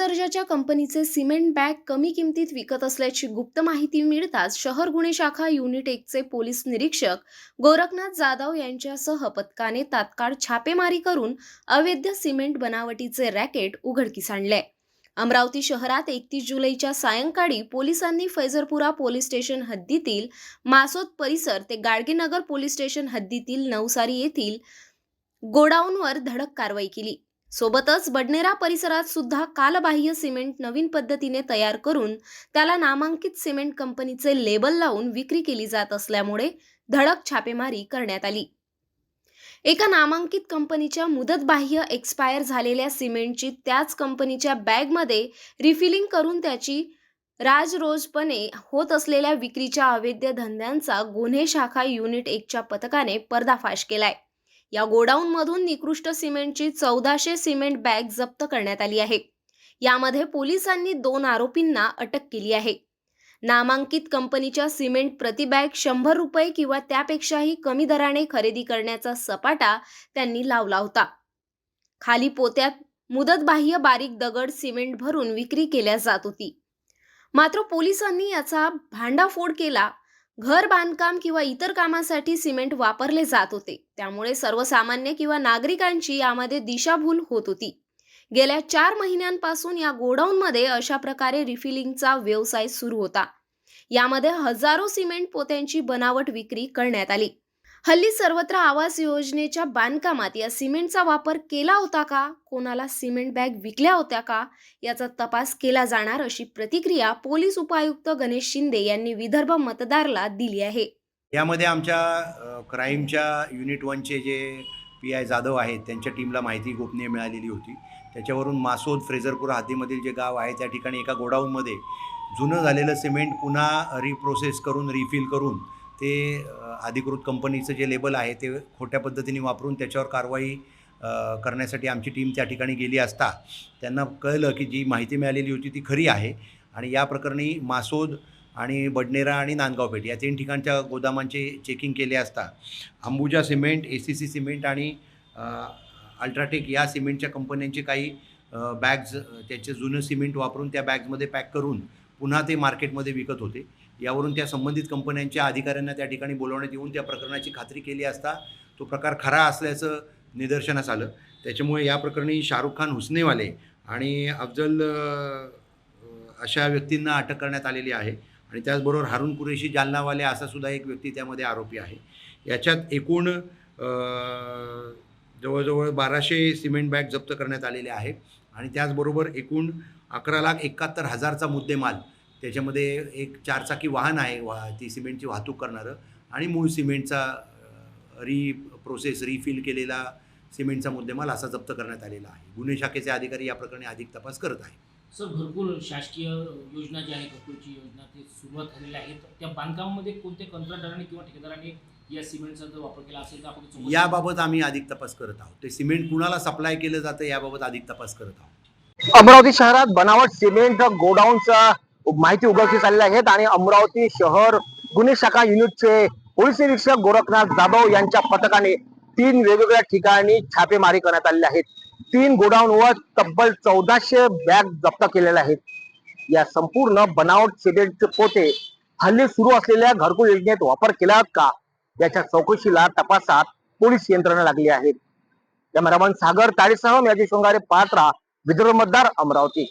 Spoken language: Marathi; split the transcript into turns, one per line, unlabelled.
दर्जाच्या कंपनीचे सिमेंट बॅग कमी किमतीत विकत असल्याची गुप्त माहिती मिळताच शहर गुन्हे शाखा युनिट एकचे पोलीस निरीक्षक गोरखनाथ जाधव यांच्यासह पथकाने तात्काळ छापेमारी करून अवैध सिमेंट बनावटीचे रॅकेट उघडकीस आणले. अमरावती शहरात एकतीस जुलैच्या सायंकाळी पोलिसांनी फैजरपुरा पोलीस स्टेशन हद्दीतील मासोद परिसर ते गाडगेनगर पोलीस स्टेशन हद्दीतील नवसारी येथील गोडाऊनवर धडक कारवाई केली. सोबतच बडनेरा परिसरात सुद्धा कालबाह्य सिमेंट नवीन पद्धतीने तयार करून त्याला नामांकित सिमेंट कंपनीचे लेबल लावून विक्री केली जात असल्यामुळे धडक छापेमारी करण्यात आली. एका नामांकित कंपनीच्या मुदतबाह्य एक्सपायर झालेल्या सिमेंटची त्याच कंपनीच्या बॅगमध्ये रिफिलिंग करून त्याची राजरोजपणे होत असलेल्या विक्रीच्या अवैध धंद्यांचा गुन्हे शाखा युनिट एकच्या पथकाने पर्दाफाश केलाय. या गोडाऊनमधून निकृष्ट सिमेंटची चौदाशे सिमेंट बॅग जप्त करण्यात आली आहे. यामध्ये पोलिसांनी दोन आरोपींना अटक केली आहे. नामांकित कंपनीच्या सिमेंट प्रतिबॅग शंभर रुपये किंवा त्यापेक्षाही कमी दराने खरेदी करण्याचा सपाटा त्यांनी लावला होता. खाली पोत्यात मुदतबाह्य बारीक दगड सिमेंट भरून विक्री केल्या जात होती. मात्र पोलिसांनी याचा भांडाफोड केला घर बांधकाम किंवा इतर कामासाठी सिमेंट वापरले जात होते. त्यामुळे सर्वसामान्य किंवा नागरिकांची यामध्ये दिशाभूल होत होती. गेल्या चार महिन्यांपासून या गोडाऊनमध्ये अशा प्रकारे रिफिलिंगचा व्यवसाय सुरू होता. यामध्ये हजारो सिमेंट पोत्यांची बनावट विक्री करण्यात आली. हल्ली सर्वत्र आवास योजनेच्या बांधकामात या सिमेंटचा वापर केला होता का? कोणाला सिमेंट बॅग विकल्या होत्या का? याचा तपास केला जाणार अशी प्रतिक्रिया पोलीस उपायुक्त गणेश शिंदे यांनी विदर्भ मतदारला दिली आहे.
यामध्ये आमच्या क्राईमच्या unit वनचे J P I Jadhav आहेत त्यांच्या टीमला माहिती गोपनीय मिळालेली होती. त्याच्यावरून मासोद फ्रेझरपूर हद्दीमधील जे गाव आहे त्या ठिकाणी एका गोडाऊनमध्ये जुनं झालेलं सिमेंट पुन्हा रिप्रोसेस करून रिफिल करून ते अधिकृत कंपनीचं जे लेबल आहे ते खोट्या पद्धतीने वापरून त्याच्यावर कारवाई करण्यासाठी आमची टीम त्या ठिकाणी गेली असता त्यांना कळलं की जी माहिती मिळालेली होती ती खरी आहे. आणि या प्रकरणी मासोद आणि बडनेरा आणि नांदगाव पेठ या तीन ठिकाणच्या गोदामांचे चेकिंग केले असता Ambuja cement A C C cement आणि अल्ट्राटेक या सिमेंटच्या कंपन्यांचे काही बॅग्ज त्याचे जुनं सिमेंट वापरून त्या बॅग्समध्ये पॅक करून पुन्हा ते मार्केटमध्ये विकत होते. यावरून त्या संबंधित कंपन्यांच्या अधिकाऱ्यांना त्या ठिकाणी बोलवण्यात येऊन त्या प्रकरणाची खात्री केली असता तो प्रकार खरा असल्याचं निदर्शनास आलं. त्याच्यामुळे या प्रकरणी शाहरुख खान हुसनेवाले आणि अफजल अशा व्यक्तींना अटक करण्यात आलेली आहे आणि त्याचबरोबर हारून कुरेशी जालनावाले असा सुद्धा एक व्यक्ती त्यामध्ये आरोपी आहे. याच्यात एकूण जवळजवळ बाराशे सिमेंट बॅग जप्त करण्यात आलेले आहे आणि त्याचबरोबर एकूण अकरा लाख एकाहत्तर हजारचा मुद्देमाल त्याच्यामध्ये एक चारचाकी वाहन आहे वा ती सिमेंटची वाहतूक करणारं. आणि मूळ सिमेंटचा री प्रोसेस रिफिल केलेला सिमेंटचा मुद्देमाल असा जप्त करण्यात आलेला आहे. गुन्हे शाखेचे अधिकारी या प्रकरणी अधिक तपास करत आहेत.
सर भरपूर शासकीय योजना ज्या आहेत घरकुलची योजना ते सुरुवात झालेल्या आहेत. त्या बांधकामामध्ये कोणत्या कंत्राटदाराने किंवा ठेकेदाराने या सिमेंटचा जर वापर केला असेल तर आपण
याबाबत आम्ही अधिक तपास करत आहोत. ते सिमेंट कुणाला सप्लाय केलं जातं याबाबत अधिक तपास करत आहोत.
अमरावती शहरात बनावट सिमेंट गोडाऊनचा माहिती उघडकीस आलेल्या आहेत आणि अमरावती शहर गुन्हे शाखा युनिटचे पोलीस निरीक्षक गोरखनाथ जाधव यांच्या पथकाने तीन वेगवेगळ्या ठिकाणी छापेमारी करण्यात आलेल्या आहेत. तीन गोडाऊनवर तब्बल चौदाशे बॅग जप्त केलेल्या आहेत. या संपूर्ण बनावट सिमेंटचे पोते हल्ली सुरू असलेल्या घरकुल योजनेत वापर केला का? याच्या चौकशीला तपासात पोलीस यंत्रणा लागली आहेत कॅमेरामन सागर तारेसह मॅजी शृंगारे पात्रा विदर्भ मतदार अमरावती.